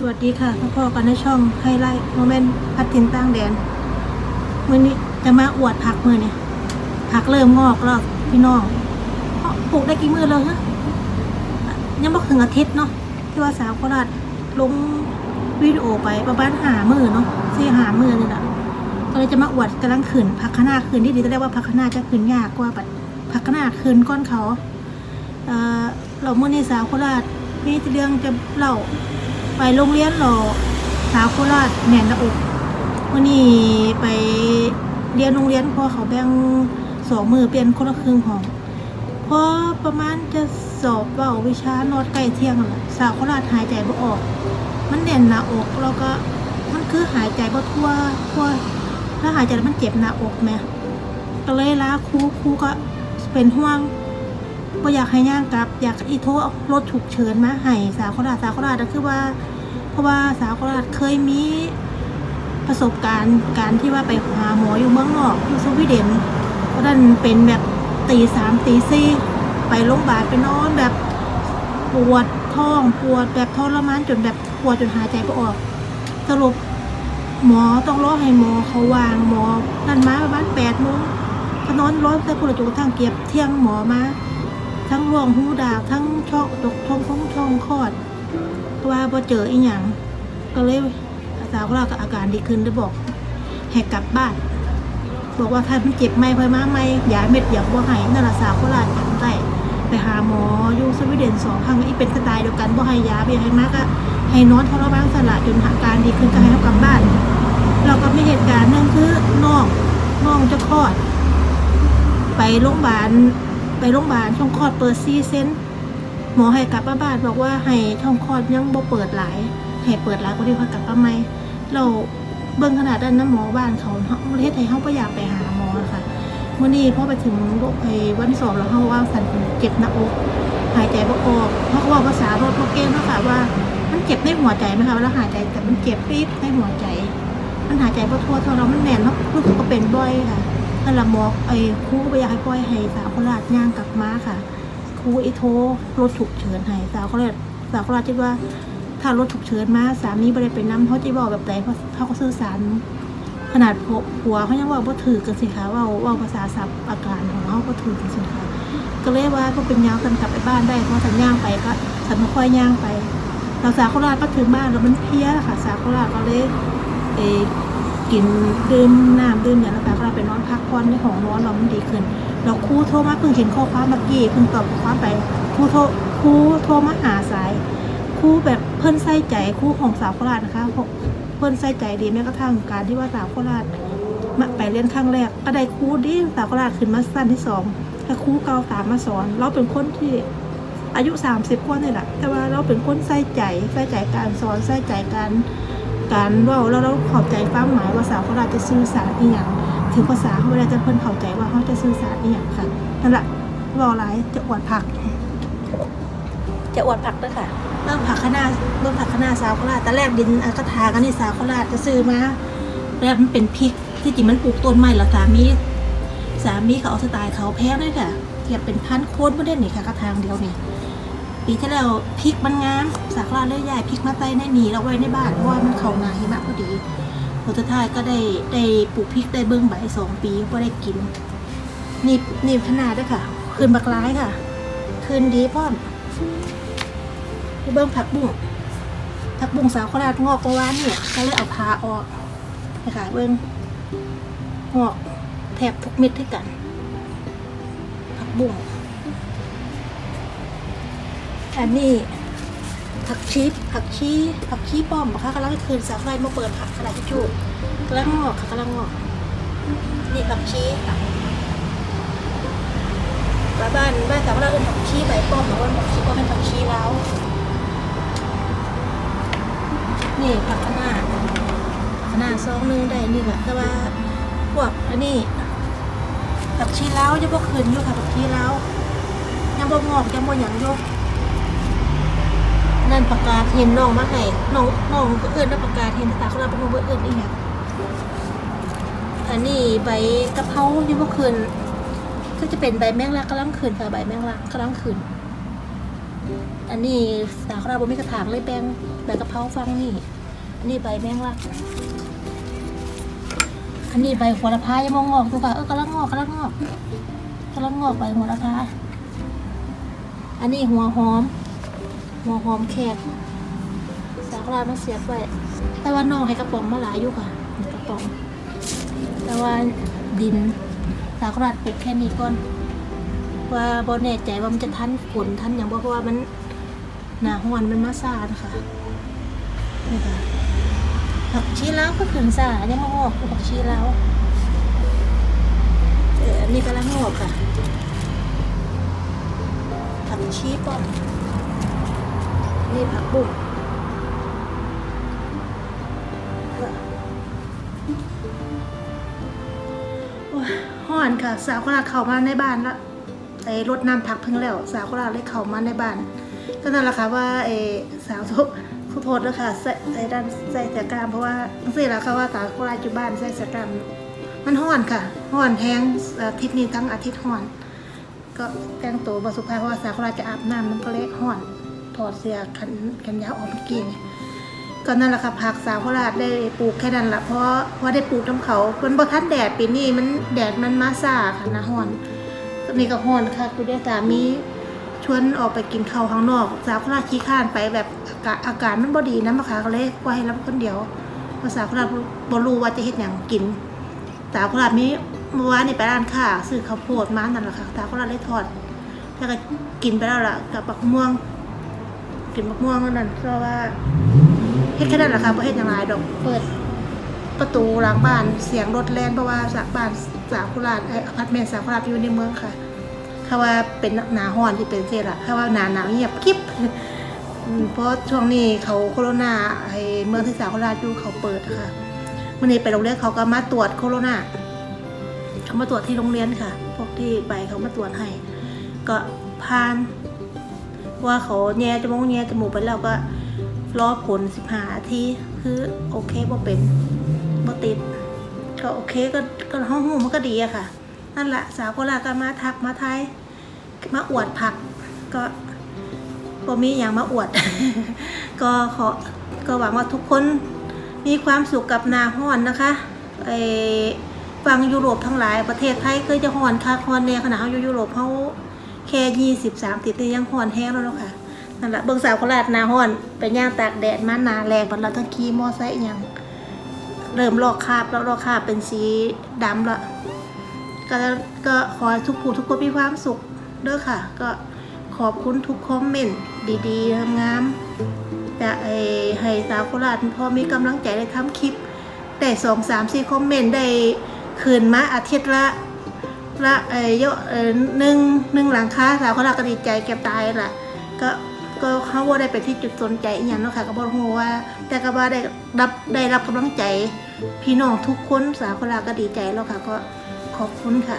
สวัสดีค่ะพ่อๆกันในช่องไฮไลท์โมเมนต์พัดทินตั้งแดนมื่อนี้จะมาอวดผักมือเนี่ยผักเริ่มงอกแล้วพี่น้องเพราะปลูกได้กี่มือแล้วฮะยังไม่ถึงอาทิตย์เนาะที่ว่าสาวโคราชลงวิดีโอไปประมาณหามือเนาะสี่หามือนี่แหละก็เลยจะมาอวดกำลังขืนผักขนาขืนที่ดีจะเรียกว่าผักขนาจะขืนยากกว่าแบบผักขนาขืนก้อนเขา เอ่อเราเมื่อนี้สาวโคราชมีเรื่องจะเล่า ไปโรงเรียนหรอสาวโคราชแม่นละอกวันนี้ไปเรียนโรงเรียนพอเขาแบ่งสองมือเปลี่ยนคนละครึ่งของพอประมาณจะสอบเบาวิชานอดใกล้เที่ยงแหละสาวโคราชหายใจบ่ออก มันแน่นหน้าอกแล้วก็มันคือหายใจบ่ทั่วทั่วถ้าหายใจแล้วมันเจ็บหน้าอกแม่ก็เลยล้าครูครูก็เป็นห่วง บ่อยากให้ย่างกลับ อยากอีโทรเอารถฉุกเฉินมาให้สาวโคราชสาวโคราชก็คือว่า เพราะว่าสาวโคราชเคยมีประสบการณ์การที่ว่าไปหาหมออยู่เมืองนอกอยู่สวีเดนเพราะนั้นเป็นแบบตีสามตีสี่ไปโรงพยาบาลไปนอนแบบปวดท้องปวดแบบทรมานจนแบบปวดจนหายใจไม่ออก สรุปหมอต้องรอให้หมอเขาวางหมอนั่นมาประมาณแปดโมงก็นอนร้อนแต่คนละจุกทางเกียบเที่ยงหมอมา ทั้งร่วงหูดากทั้งช่องตกท้องท้องช่องคลอดเพราะว่าพอเจออีหยังก็เลยสาวเราก็อาการดีขึ้นได้บอกให้กลับบ้าน บอกว่าถ้ามันเจ็บไม่พอยมาไม่ยาเม็ดอยางบ่ให้นั่นละสาวโคราชจำได้ไปหาหมออยู่สวีเดนสองครั้งอีเป็นสไตล์เดียวกันบ่ให้ยาเบียให้มากก็ให้นอนทรมานสละจนอาการดีขึ้นก็ให้เขากลับบ้าน เราก็มีเหตุการณ์หนึงคือน้องน้องจะคลอด ไปโรงพยาบาล ไปโรงพยาบาลช่องคลอดเปิดซีเซนหมอให้กลับมาบ้านบอกว่าให้ช่องคลอดยังบ่เปิดหลาย ให้เปิดหลายก็ดีพากลับมาใหม่เราเบิ่งขนาดนั้นนะหมอบ้านเขาเฮาประเทศไทยเฮาบ่อยากไปหาหมอค่ะเมื้อนี้พอไปถึงโรงพยาบาลวันสอบแล้วเฮาว่าสันเจ็บหน้าอกหายใจบ่ออกเพราะเขาภาษารถพวกเก่งเนาค่ะว่ามันเจ็บในหัวใจไหมคะเวลาหายใจแต่มันเจ็บปี๊ดในหัวใจ มันหายใจบ่ทั่วเท่าเรามันแน่นเนาะรู้สึกก็เป็นบ่อยค่ะ นั่นแหละหมอไอ้ครูก็ไปอยากให้ปล่อยให้สาวโคราชย่างกลับมาค่ะครูไอ้โทรรถฉุกเฉินให้สาวโคราชสาวโคราชคิดว่า ถ้ารถฉุกเฉินมาสามีไม่ได้ไปน้ำเขาจะบอกแบบไหนเพราะเขาก็สื่อสารขนาดผัวเขายังว่าบ่ถือกันสิคะว่าว่าภาษาศัพท์อาการของเขาก็ถือกันสิคะก็เลยว่าก็เป็นยาวกันกลับไปบ้านได้เพราะสัญย่างไปก็สันมาค่อยย่างไปเราสาวโคราชก็ถึงบ้านแล้วมันเพลียค่ะ สาวโคราชก็เลยเออ กินดื่มน้ำดื่มอย่างแล้วก็ไปนอนพักผ่อนในห้องนอนเรามันดีขึ้นเราครูโทรมาเพิ่งเห็นข้อความเมื่อกี้เพิ่งตอบข้อความไปครูโทรครูโทรมาหาสายครูแบบเพิ่นใส่ใจครูของสาวโคราชนะคะเพราะเพิ่นใส่ใจดีแม้กระทั่งการที่ว่าสาวโคราชมาไปเรียนครั้งแรกก็ได้ครูดีสาวโคราชขึ้นมาสั้นที่สองแต่ครูเก่าสามมาสอน เราเป็นคนที่อายุสามสิบกว่านี่แหละแต่ว่าเราเป็นคนใส่ใจใส่ใจการสอนใส่ใจการ การเว่าแล้วเราขอบใจความหมายว่าสาวเขาเราจะสื่อสารอีหยังถึงภาษาเขาเวลาจะเพิ่นเข้าใจว่าเขาจะสื่อสารอีหยังค่ะนั่นแหละรอไรจะอวดผัก จะอวดผักด้วยค่ะเริ่มผักข้างหน้าเริ่มผักข้างหน้าสาวโคราชแต่แรกดินอันกระทากันนี่สาวโคราชจะซื้อมาแรกมันเป็นพริกที่จริงมันปลูกต้นไม้แล้วสามีสามีเขาเอาสไตล์เขาแพ้เลยค่ะเทียบเป็นพันโคนไม่ได้นี่ค่ะกระทางเดียวนี่ ปีที่แล้วพริกมันงามสากลาเลยยายพริกมาไต้ในหนีเราไว้ในบ้านเพราะว่ามันเขานาหิมะพอดีผลสุดท้ายก็ได้ได้ปลูกพริกได้เบิ้งใบสองปีก็ได้กินนี่นี่ขนาดด้วยค่ะ คืนบักร้ายค่ะ คืนดีพ่อมเบิ้งผักบุ้งผักบุ้งสาวโคราชงอกประวานเนี่ยก็เลยเอาพาออกนะคะเบิ้งงอกแทบทุกเม็ดที่กันผักบุ้ง อันนี้ผักชีผักชีผักชีป้อมค่ะกำลังคืนสาไฟมาเปิดผักกระดาษทิชชู่กำลังงอกค่ะกำลังงอกนี่ผักชีค่ะบ้าบ้านบ้านสาวเราเป็นผักชีใบป้อมหรือว่าผักชีป้อมเป็นผักชีแล้วนี่ผักคะน้าผักคะน้าซองหนึงได้นี่แหละแต่ว่าพวกอันนี้ผักชีเล้วยังบ่คืนอยู่ค่ะผักชีเล้วยังบ่งอกยังบ่หยังอยู่ นั่นประกาศเห็นน้องมาให้น้องน้องก็เอิ้นว่าประกาศเห็นตาเขาเราเป็นคนบ่เอิ้นอีหยังอันนี้ใบกะเพราอยู่บ่คืนก็จะเป็นใบแมงลักกำลังคืนค่ะใบแมงลักกำลังคืน อันนี้สาคราบนมีกระถางเลยแบงใบกะเพราฟังนี่อันนี้ใบแมงลักอันนี้ใบโหระพายังมองงอกดูค่ะเออกำลังงอกกำลังงอกกำลังงอกใบโหระพาอันนี้หัวหอม หัวหอมแขกสาครามาเสียบไว้แต่ว่าน้องให้กระป๋องมาหลายอยู่ค่ะกระป๋อง แต่ว่าดินสาคราปลูกแค่นี้ก่อน ว่าบอแน่ใจว่ามันจะทันฝนทันอย่างบ่เพราะว่ามันหนาห้อนมันมาซาดค่ะนี่ค่ะผักชีลาวก็ขึ้นซายังมางอกคือผักชีลาวเออนนี้กำลังงอกค่ะผักชีป้อม นี่ผักบุ้งโอ้ยห้อนค่ะ สาวคนละเข้ามาในบ้านละไอ้รถน้ำพักเพิ่งแล้ว สาวก็ลาเลยเข้ามาในบ้าน ก็นั่นแหละค่ะว่าไอ้สาวทุกขอโทษด้วยค่ะใส่ใส่ด้านใส่เสื้อกล้ามเพราะว่าต้องสิแล้วค่ะว่าสาวก็ลาอยู่บ้านใส่เสื้อกล้ามมันห้อนค่ะห้อนแห้งอาทิตย์นี้ทั้งอาทิตย์ห้อน ก็แต่งตัวบสุภาพเพราะว่าสาวก็ลาจะอาบน้ำมันก็เลยห้อน ถอดเสื้อขันขันยาวออกเมื่อกี้นี่ก็นั่นแหละค่ะผักสาวโคราชได้ปลูกแค่นั้นละเพราะว่าได้ปลูกน้ำเขาเป็นบ่ทันแดดปีนี้มันแดดมันมาซ่าค่ะนะห้อนนี่ก็ฮ้อนค่ะคุณได้สามีชวนออกไปกินข้าวข้างนอก สาวโคราชขี้ข้านไปแบบอากาศอากาศมันบ่ดีนะมะค่ะก็เลยปล่อยให้รับคนเดียวภาษาวโคราชบ่รู้ว่าจะเฮ็ดหยังกินสาวโคราชมีเมื่อวานนี่ไปร้านค้าซื้อข้าวโพดมานั่นแหละค่ะสาวโคราชเลยทอดแล้วก็กินไปแล้วล่ะกับบักม่วง กินบักม่วงนั่นเพราะว่าเฮ็ดแค่นั้นแหละค่ะบ่เฮ็ดหยังหลายดอกเปิดประตูหลังบ้านเสียงรถแล่นเพราะว่าจากบ้านสาวคราชไออพาร์ตเมนต์สาวคราชอยู่ในเมืองค่ะถ้าว่าเป็นหนาห้อนที่เป็นเซ่ละถ้าว่าหนาหนาวเงียบคลิปเพราะช่วงนี้เขาโคโรนาไอเมืองที่สาวคราชอยู่เขาเปิดค่ะเมื่อนี้ไปโรงเรียนเขาก็มาตรวจโคโรนาเขามาตรวจที่โรงเรียนค่ะ พวกที่ไปเขามาตรวจให้ ก็ผ่าน ว่าเขาแย่จมูกแย่จมูกไปแล้วก็รอผลสิบห้าทีคือโอเคบ่เป็นบ่ติด ก็โอเคก็ก็ห้องหูมันก็ดีอะค่ะ นั่นแหละสาวโคราชก็มาทักมาไทยมาอวดผักก็บ่มีอย่างมาอวด ก็ขอก็หวังว่าทุกคนมีความสุขกับนาห้อนนะคะไอฟังยุโรปทั้งหลายประเทศไทยเคยจะห้อนค่ะห้อนเนี่ยขนาดเขาอยู่ยุโรปเขา แค่ยี่สิบสามสิบนี่ยังห้อนแห้งแล้วเนาะค่ะนั่นแหละเบิ่งสาวโคราชนาห้อนไปย่างตากแดดมาหนาแรงบัดเราทั้งขี่มอไซค์ยังเริ่มลอกคราบแล้วลอกคราบเป็นสีดำละก็ก็ขอทุกผู้ทุกคนมีความสุขเด้อค่ะ ก็ขอบคุณทุกคอมเมนต์ดีๆงามๆจะให้สาวโคราชพอมีกำลังใจได้ทำคลิปได้สองสามสี่คอมเมนต์ได้คืนมาอาทิตย์ละ ละเออเยอะเออหนึ่งหนึ่งหลังค้าสาวโคราชก็ดีใจแกตายล่ะ ก็ก็เขาว่าได้เป็นที่จุดสนใจอหย่างเนาะค่ะก็บอกว่า แต่ก็ว่าได้รับได้รับกำลังใจพี่น้องทุกคนสาวโคราชก็ดีใจแล้วค่ะก็ขอบคุณค่ะ